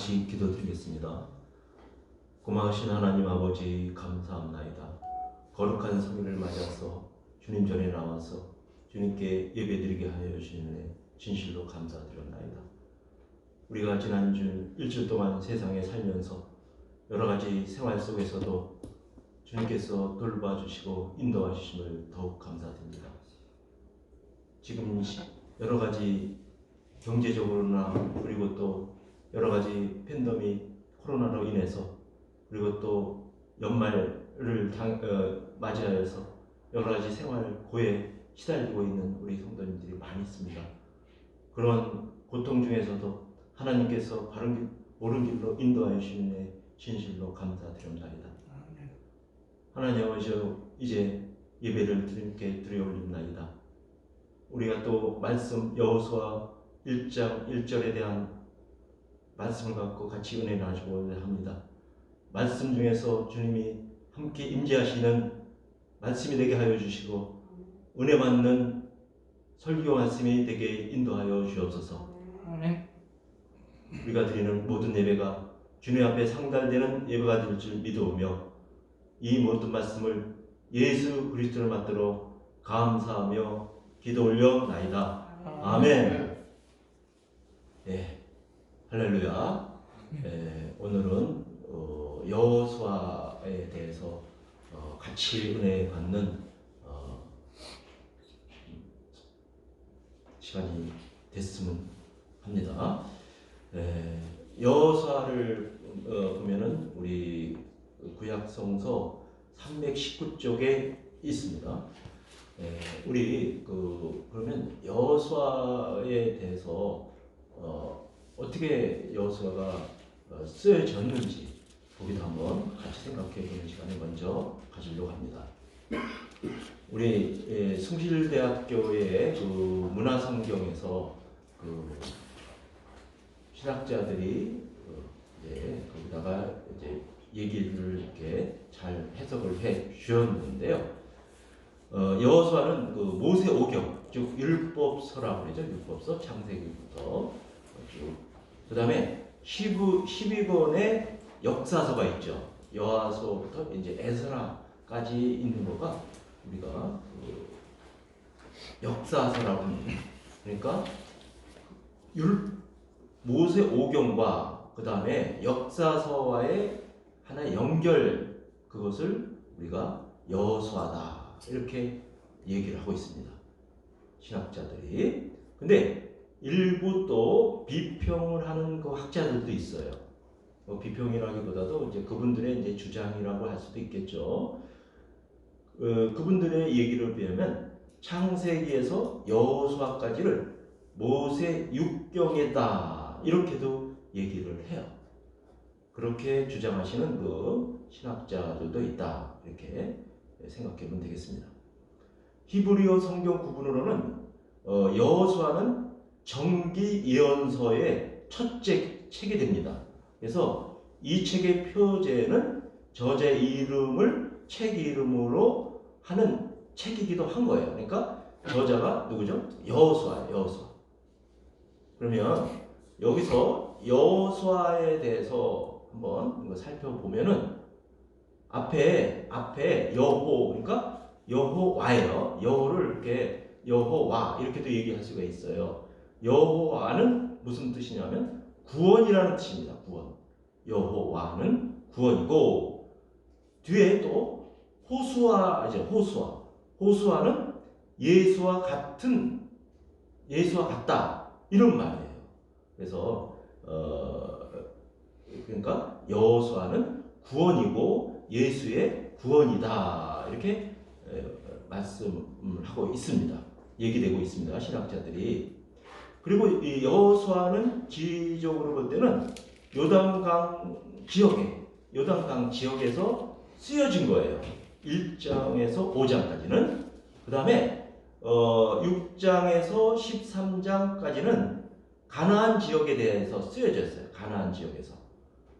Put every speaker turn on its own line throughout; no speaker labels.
같이 기도드리겠습니다. 고마우신 하나님 아버지 감사합나이다. 거룩한 성일을 맞아서 주님 전에 나와서 주님께 예배드리게 하여 주시는 진실로 감사드렸나이다. 우리가 지난주 일주일 동안 세상에 살면서 여러 가지 생활 속에서도 주님께서 돌봐주시고 인도하시심을 더욱 감사드립니다. 지금 여러 가지 경제적으로나 그리고 또 여러 가지 팬데믹 코로나로 인해서 그리고 또 연말을 당, 어, 맞이하여서 여러 가지 생활 고에 시달리고 있는 우리 성도님들이 많이 있습니다. 그런 고통 중에서도 하나님께서 바른 길, 옳은 길로 인도하여 주시는 진실로 감사드립니다. 하나님 아버지 이제 예배를 주님께 드려올립나이다. 우리가 또 말씀 여호수아 1장 1절에 대한 말씀을 갖고 같이 은혜 나누고자 합니다. 말씀 중에서 주님이 함께 임재하시는 말씀이 되게 하여 주시고 은혜 받는 설교 말씀이 되게 인도하여 주옵소서. 우리가 드리는 모든 예배가 주님 앞에 상달되는 예배가 될 줄 믿어오며 이 모든 말씀을 예수 그리스도를 받들어 감사하며 기도 올려 나이다. 아멘. 예, 할렐루야. 예, 오늘은 어, 여호수아에 대해서 어, 같이 은혜 받는 어, 시간이 됐으면 합니다. 예, 여호수아를 어, 보면은 우리 구약 성서 319쪽에 있습니다. 예, 우리 그 그러면 여호수아에 대해서 어, 어떻게 여호수아가 어, 쓰여졌는지 보기도 한번 같이 생각해 보는 시간을 먼저 가지려고 합니다. 우리 예, 숭실대학교의 그 문화성경에서 그 신학자들이 그 이제 거기다가 이제 얘기를 이렇게 잘 해석을 해 주었는데요. 어, 여호수아는 그 모세 오경 즉 율법서라고 그러죠. 율법서 창세기부터 쭉 그 다음에 12, 12권의 역사서가 있죠. 여하서부터 이제 에스라까지 있는 거가 우리가 그 역사서라고 합니다. 그러니까 율 모세 오경과 그 다음에 역사서와의 하나의 연결 그것을 우리가 여수하다 이렇게 얘기를 하고 있습니다. 신학자들이. 근데 일부 또 비평을 하는 그 학자들도 있어요. 뭐 비평이라기보다도 이제 그분들의 이제 주장이라고 할 수도 있겠죠. 어, 그분들의 얘기를 보면 창세기에서 여호수아까지를 모세 육경에다 이렇게도 얘기를 해요. 그렇게 주장하시는 그 신학자들도 있다 이렇게 생각해 보면 되겠습니다. 히브리어 성경 구분으로는 어, 여호수아는 정기 예언서의 첫째 책이 됩니다. 그래서 이 책의 표제는 저자 이름을 책 이름으로 하는 책이기도 한 거예요. 그러니까 저자가 누구죠? 여호수아, 여호수아. 그러면 여기서 여호수아에 대해서 한번 살펴보면은 앞에 앞에 여호 그러니까 여호와예요. 여호를 이렇게 여호와 이렇게도 얘기할 수가 있어요. 여호와는 무슨 뜻이냐면 구원이라는 뜻입니다. 구원. 여호와는 구원이고 뒤에 또 호수아 이제 호수아 호수아는 예수와 같은 예수와 같다 이런 말이에요. 그래서 어 그러니까 여호수아는 구원이고 예수의 구원이다 이렇게 말씀을 하고 있습니다. 얘기되고 있습니다. 신학자들이 그리고 이 여호수아는 지적으로 볼 때는 요단강 지역에 요단강 지역에서 쓰여진 거예요. 1장에서 5장까지는 그 다음에 어, 6장에서 13장까지는 가나안 지역에 대해서 쓰여졌어요. 가나안 지역에서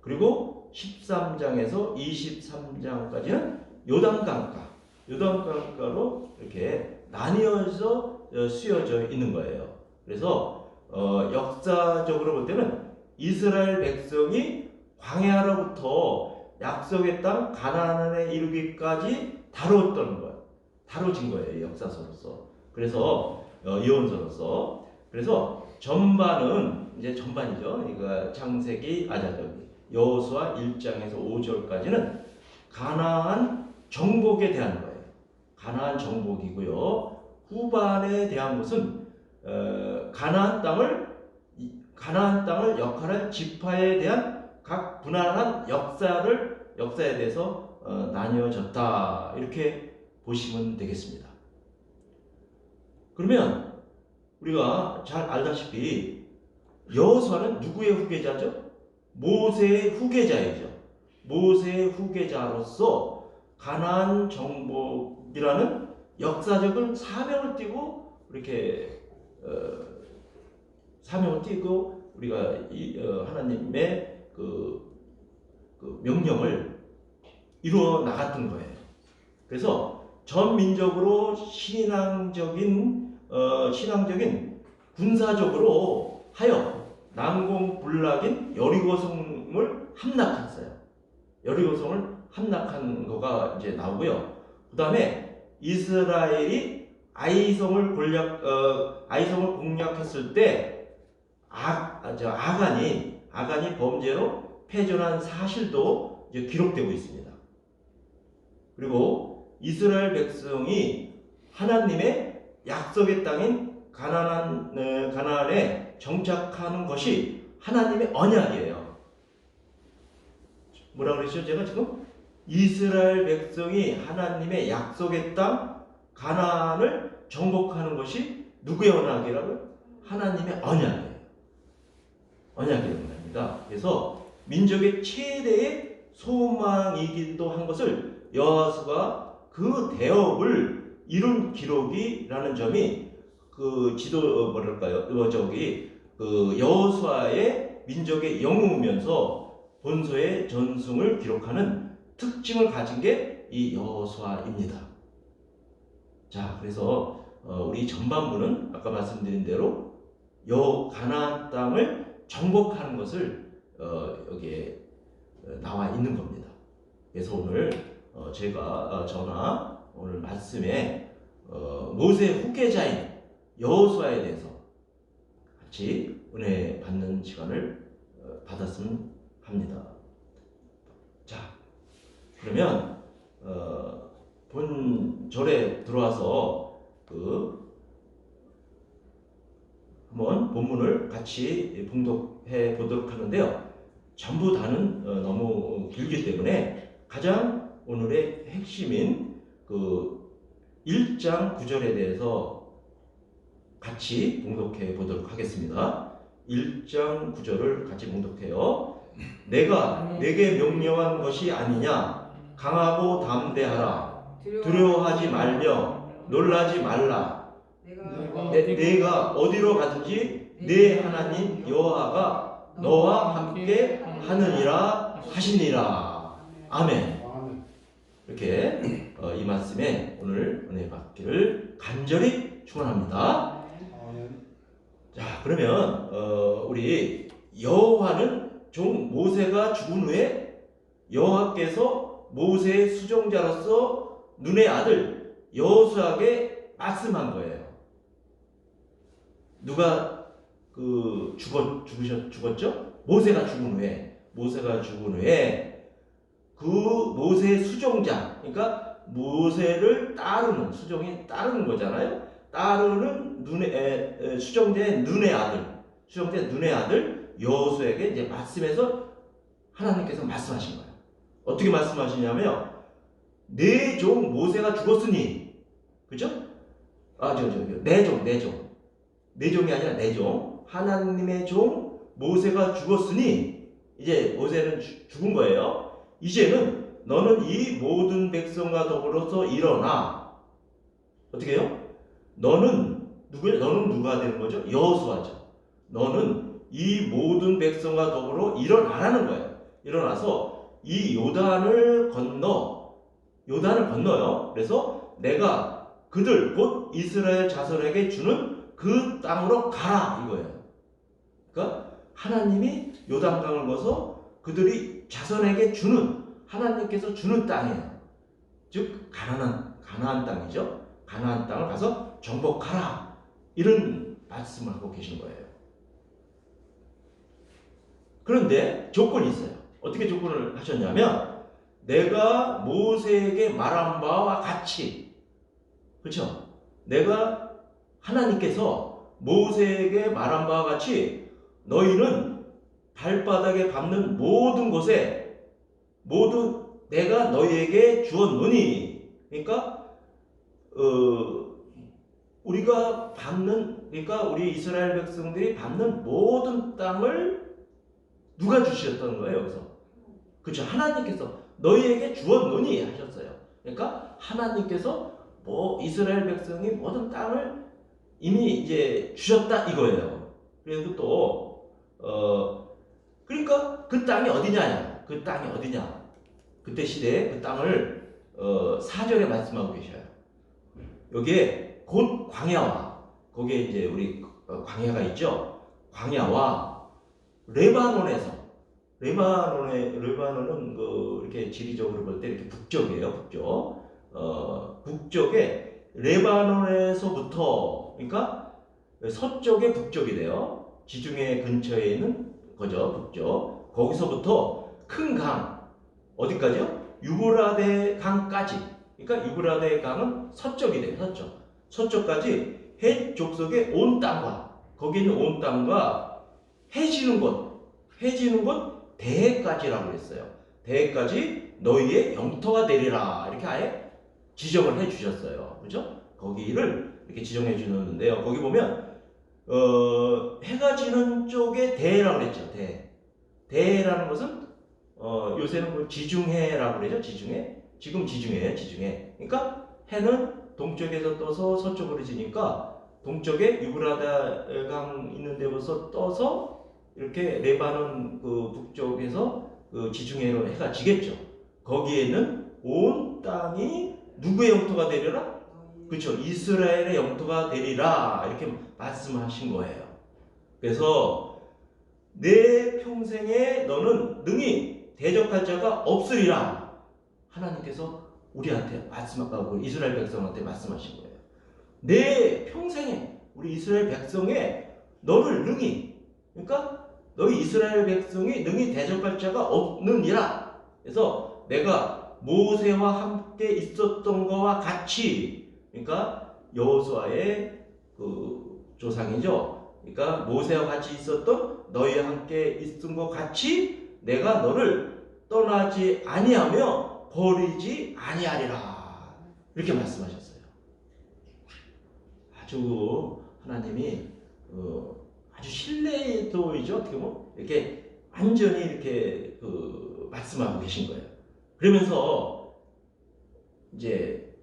그리고 13장에서 23장까지는 요단강가 요단강가로 이렇게 나뉘어서 쓰여져 있는 거예요. 그래서 어, 역사적으로 볼 때는 이스라엘 백성이 광야로부터 약속의 땅 가나안에 이르기까지 다루었던 거예요. 다뤄진 거예요. 역사서로서. 그래서 어, 이혼서로서. 그래서 전반은 이제 전반이죠. 이거 창세기 아자 저기 여호수아 1장에서 5절까지는 가나안 정복에 대한 거예요. 가나안 정복이고요. 후반에 대한 것은 어, 가나안 땅을 이- 가나안 땅을 역할할 지파에 대한 각 분할한 역사를 역사에 대해서 어, 나뉘어졌다 이렇게 보시면 되겠습니다. 그러면 우리가 잘 알다시피 여호수아는 누구의 후계자죠? 모세의 후계자이죠. 모세의 후계자로서 가나안 정복이라는 역사적인 사명을 띠고 이렇게 어, 사명을 띠고 우리가 이 어, 하나님의 그, 그 명령을 이루어 나갔던 거예요. 그래서 전민족으로 신앙적인 어, 신앙적인 군사적으로 하여 난공불락인 여리고성을 함락했어요. 여리고성을 함락한 거가 이제 나오고요. 그 다음에 이스라엘이 아이성을 공략 어, 아이성을 공략했을 때 아, 아, 저 아간이 아간이 범죄로 패전한 사실도 이제 기록되고 있습니다. 그리고 이스라엘 백성이 하나님의 약속의 땅인 가나안 어, 가나안에 정착하는 것이 하나님의 언약이에요. 뭐라 그랬죠? 제가 지금 이스라엘 백성이 하나님의 약속의 땅 가나안을 정복하는 것이 누구의 언약이라고요? 하나님의 언약이에요. 언약이라는 겁니다. 그래서 민족의 최대의 소망이기도 한 것을 여호수가 그 대업을 이룬 기록이라는 점이 그 지도 어, 뭐랄까요? 어, 저기 그 여호수아의 민족의 영웅이면서 본소의 전승을 기록하는 특징을 가진 게 이 여호수아입니다. 자, 그래서 어, 우리 전반부는 아까 말씀드린 대로 여 가나안 땅을 정복하는 것을 어, 여기에 어, 나와 있는 겁니다. 그래서 오늘 어, 제가 어, 저나 오늘 말씀에 어, 모세 후계자인 여호수아에 대해서 같이 은혜 받는 시간을 어, 받았으면 합니다. 자, 그러면 어, 본절에 들어와서 그 한번 본문을 같이 봉독해 보도록 하는데요. 전부 다는 어, 너무 길기 때문에 가장 오늘의 핵심인 그 1장 9절에 대해서 같이 봉독해 보도록 하겠습니다. 1장 9절을 같이 봉독해요. 내가 내게 명령한 것이 아니냐 강하고 담대하라 두려워하지 말며 놀라지 말라 내, 내가 어디로 가든지 내 하나님 여호와가 너와 함께 하느니라 하시니라 아멘. 이렇게 어, 이 말씀에 오늘 은혜 받기를 간절히 축원합니다. 자 그러면 어, 우리 여호와는 종 모세가 죽은 후에 여호와께서 모세의 수종자로서 눈의 아들 여호수아에게 말씀한 거예요. 누가 그 죽었 죽으셨 죽었죠? 모세가 죽은 후에 모세가 죽은 후에 그 모세의 수종자 그러니까 모세를 따르는 수종이 따르는 거잖아요. 따르는 눈의 에, 에, 수종자의 눈의 아들 수종자의 눈의 아들 여호수에게 이제 말씀해서 하나님께서 말씀하신 거예요. 어떻게 말씀하시냐면 내 종 모세가 죽었으니 그죠? 아저저 내 종 내 종 내 종이 아니라 내 종 하나님의 종 모세가 죽었으니 이제 모세는 주- 죽은 거예요. 이제는 너는 이 모든 백성과 더불어서 일어나 어떻게 해요? 너는 누구야? 너는 누가 되는 거죠? 여호수아죠. 너는 이 모든 백성과 더불어 일어나라는 거예요. 일어나서 이 요단을 건너 요단을 건너요. 그래서 내가 그들 곧 이스라엘 자손에게 주는 그 땅으로 가라 이거예요. 그러니까 하나님이 요단강을 거서 그들이 자손에게 주는 하나님께서 주는 땅이에요. 즉 가나안 가나안 땅이죠. 가나안 땅을 가서 정복하라 이런 말씀을 하고 계신 거예요. 그런데 조건이 있어요. 어떻게 조건을 하셨냐면 내가 모세에게 말한 바와 같이. 그렇죠? 내가 하나님께서 모세에게 말한 바와 같이 너희는 발바닥에 밟는 모든 곳에 모두 내가 너희에게 주었노니. 그러니까 어, 우리가 밟는 그러니까 우리 이스라엘 백성들이 밟는 모든 땅을 누가 주셨던 거예요 여기서? 그렇죠 하나님께서 너희에게 주었노니 하셨어요. 그러니까 하나님께서 뭐 이스라엘 백성이 모든 땅을 이미 이제 주셨다 이거예요. 그리고 또어 그러니까 그 땅이 어디냐? 그 땅이 어디냐? 그때 시대에 그 땅을 어, 4절에 말씀하고 계셔요. 여기에 곧 광야와 거기에 이제 우리 어, 광야가 있죠? 광야와 레바논에서 레바논의 레바논은 그 이렇게 지리적으로 볼 때 이렇게 북쪽이에요. 북쪽. 어, 북쪽에 레바논에서부터 그러니까 서쪽의 북쪽이 돼요. 지중해 근처에 있는 거죠. 북쪽. 거기서부터 큰 강 어디까지요? 유브라데 강까지. 그러니까 유브라데 강은 서쪽이 돼요. 서쪽. 서쪽까지 해 족속의 온 땅과 거기 있는 온 땅과 해지는 곳, 해지는 곳 대해까지라고 했어요. 대해까지 너희의 영토가 되리라 이렇게 아예 지정을 해 주셨어요. 그죠? 거기를 이렇게 지정해 주는데요. 거기 보면 어, 해가 지는 쪽에 대해라고 그랬죠. 대. 대해라는 것은 어, 요새는 뭐 지중해라고 그러죠. 지중해. 지금 지중해, 지중해. 그러니까 해는 동쪽에서 떠서 서쪽으로 지니까 동쪽에 유브라다강 있는 데부터 떠서 이렇게 레바논 그 북쪽에서 그 지중해로 해가 지겠죠. 거기에는 온 땅이 누구의 영토가 되리라? 그렇죠. 이스라엘의 영토가 되리라 이렇게 말씀하신 거예요. 그래서 내 평생에 너는 능히 대적할 자가 없으리라 하나님께서 우리한테 말씀하고 이스라엘 백성한테 말씀하신 거예요. 내 평생에 우리 이스라엘 백성에 너를 능히 그러니까 너희 이스라엘 백성이 능히 대적할 자가 없느니라. 그래서 내가 모세와 함께 있었던 것과 같이 그러니까 여호수아의 그 조상이죠. 그러니까 모세와 같이 있었던 너희와 함께 있은 것 같이 내가 너를 떠나지 아니하며 버리지 아니하리라. 이렇게 말씀하셨어요. 아주 하나님이 어, 아주 신뢰도이죠. 어떻게 보면 이렇게 완전히 이렇게 그 말씀하고 계신 거예요. 그러면서 이제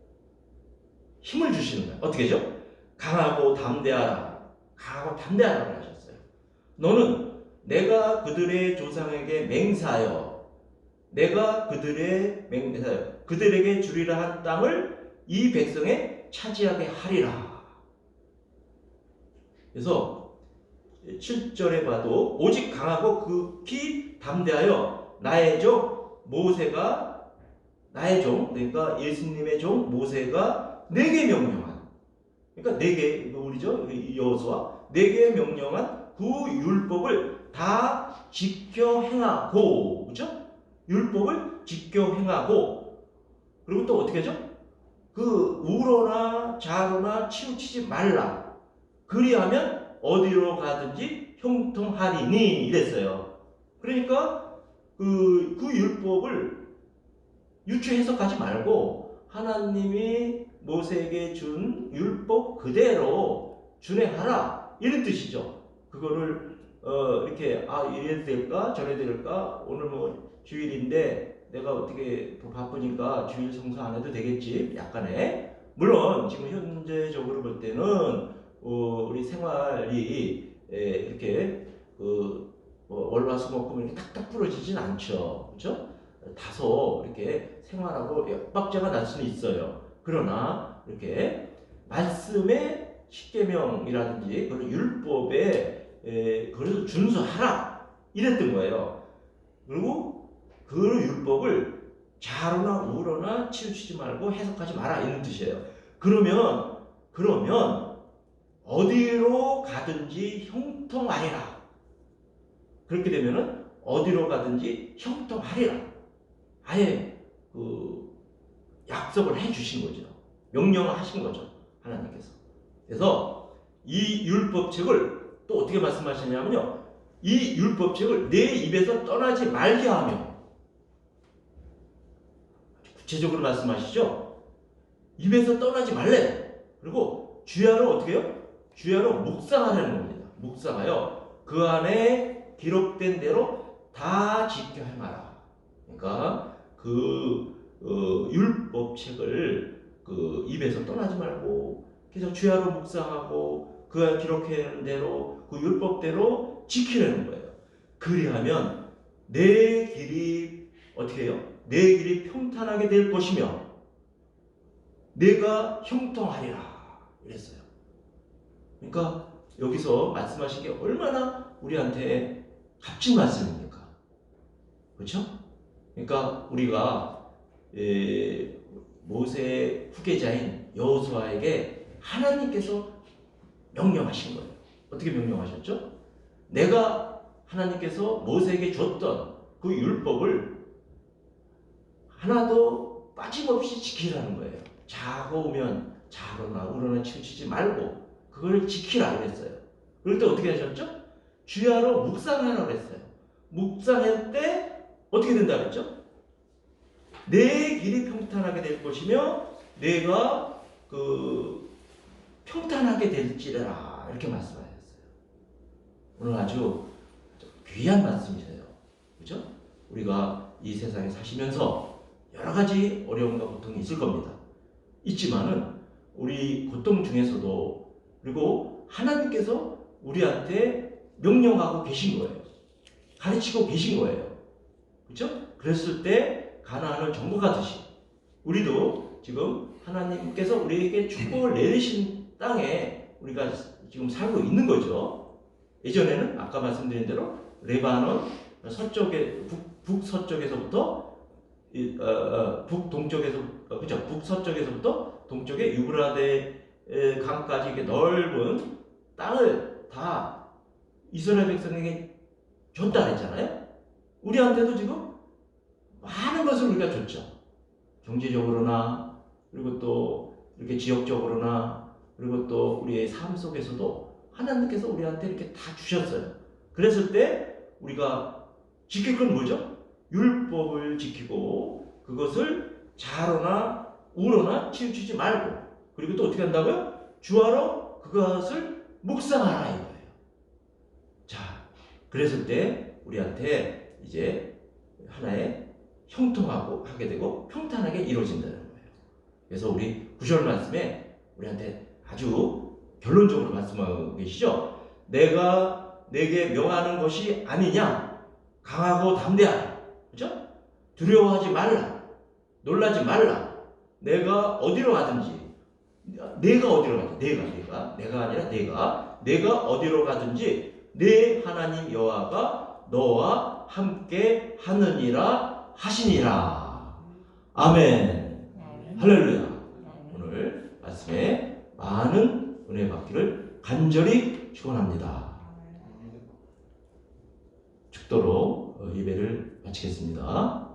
힘을 주시는 거예요. 어떻게죠? 강하고 담대하라. 강하고 담대하라고 하셨어요. 너는 내가 그들의 조상에게 맹세하여 내가 그들의 맹세하여 그들에게 주리라 한 땅을 이 백성에 차지하게 하리라. 그래서 7절에 봐도 오직 강하고 극히 담대하여 나의 종 모세가 나의 종 그러니까 예수님의 종 모세가 내게 명령한 그러니까 내게 우리죠? 여호수아. 내게 명령한 그 율법을 다 지켜 행하고 그렇죠? 율법을 지켜 행하고 그리고 또 어떻게 하죠? 그 우로나 자로나 치우치지 말라. 그리하면 어디로 가든지 형통하리니 이랬어요. 그러니까 그, 그 율법을 유추 해석하지 말고 하나님이 모세에게 준 율법 그대로 준행하라 이런 뜻이죠. 그거를 어, 이렇게 아 이래도 될까 저래도 될까 오늘 뭐 주일인데 내가 어떻게 바쁘니까 주일 성사 안 해도 되겠지 약간의 물론 지금 현재적으로 볼 때는 어, 우리 생활이 에, 이렇게 그 어, 월화수목금 이렇게 탁탁 부러지진 않죠, 그렇죠? 다소 이렇게 생활하고 엇박자가 날 수는 있어요. 그러나 이렇게 말씀의 십계명이라든지 그런 율법의 에, 그래서 준수하라 이랬던 거예요. 그리고 그 율법을 좌로나 우로나 치우치지 말고 해석하지 마라 이런 뜻이에요. 그러면 그러면 어디로 가든지 형통하리라. 그렇게 되면은 어디로 가든지 형통하리라. 아예 그 약속을 해 주신 거죠. 명령을 하신 거죠. 하나님께서. 그래서 이 율법책을 또 어떻게 말씀하셨냐면요. 이 율법책을 내 입에서 떠나지 말게 하며 구체적으로 말씀하시죠. 입에서 떠나지 말래. 그리고 주야로 어떻게 해요? 주야로 묵상하라는 겁니다. 묵상하여 그 안에 기록된 대로 다 지켜 행하라. 그러니까 그 어, 율법책을 그 입에서 떠나지 말고 계속 주야로 묵상하고 그 안에 기록해 대로 그 율법대로 지키라는 거예요. 그리하면 내 길이 어떻게 해요? 내 길이 평탄하게 될 것이며 내가 형통하리라 이랬어요. 그러니까 여기서 말씀하신 게 얼마나 우리한테 값진 말씀입니까? 그렇죠? 그러니까 우리가 에, 모세의 후계자인 여호수아에게 하나님께서 명령하신 거예요. 어떻게 명령하셨죠? 내가 하나님께서 모세에게 줬던 그 율법을 하나도 빠짐없이 지키라는 거예요. 자고 오면 자로나 우로나 치우치지 말고 그걸 지키라 그랬어요. 그럴 때 어떻게 하셨죠? 주야로 묵상하라 그랬어요. 묵상할 때 어떻게 된다 그랬죠? 내 길이 평탄하게 될 것이며 내가 그 평탄하게 될지라 이렇게 말씀하셨어요. 오늘 아주 귀한 말씀이세요. 그죠? 우리가 이 세상에 사시면서 여러 가지 어려움과 고통이 있을 겁니다. 있지만은 우리 고통 중에서도 그리고 하나님께서 우리한테 명령하고 계신 거예요. 가르치고 계신 거예요. 그렇죠? 그랬을 때 가나안을 정복하듯이 우리도 지금 하나님께서 우리에게 축복을 내리신 땅에 우리가 지금 살고 있는 거죠. 예전에는 아까 말씀드린 대로 레바논 서쪽에 북, 북서쪽에서부터 이, 어, 어, 북동쪽에서 어, 그죠 북서쪽에서부터 동쪽에 유브라데 에, 강까지 이렇게 넓은 땅을 다 이스라엘 백성에게 줬다 했잖아요. 우리한테도 지금 많은 것을 우리가 줬죠. 경제적으로나 그리고 또 이렇게 지역적으로나 그리고 또 우리의 삶 속에서도 하나님께서 우리한테 이렇게 다 주셨어요. 그랬을 때 우리가 지킬 건 뭐죠? 율법을 지키고 그것을 자로나 우로나 치우치지 말고 그리고 또 어떻게 한다고요? 주하로 그것을 묵상하라 이거예요. 자, 그랬을 때 우리한테 이제 하나의 형통하고 하게 되고 평탄하게 이루어진다는 거예요. 그래서 우리 구절 말씀에 우리한테 아주 결론적으로 말씀하고 계시죠. 내가 내게 명하는 것이 아니냐? 강하고 담대하라. 그죠? 두려워하지 말라. 놀라지 말라. 내가 어디로 가든지 내가 어디로 가든지 내가 내가 내가 아니라 내가 내가 어디로 가든지 내 하나님 여호와가 너와 함께 하느니라 하시니라. 아멘. 할렐루야. 오늘 말씀에 많은 은혜 받기를 간절히 축원합니다. 축도로 어, 예배를 마치겠습니다.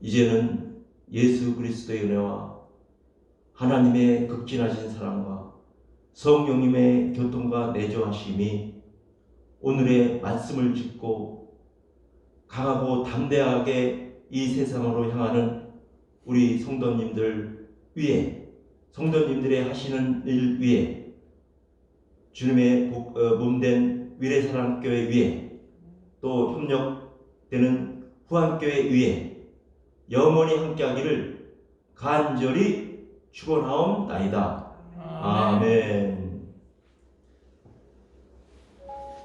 이제는 예수 그리스도의 은혜와 하나님의 극진하신 사랑과 성령님의 교통과 내조하심이 오늘의 말씀을 듣고 강하고 담대하게 이 세상으로 향하는 우리 성도님들 위에 성도님들의 하시는 일 위에 주님의 복- 어, 몸된 위례사랑교회 위에 또 협력되는 후한교회 위에 영원히 함께하기를 간절히 축원하옵나이다. 아멘.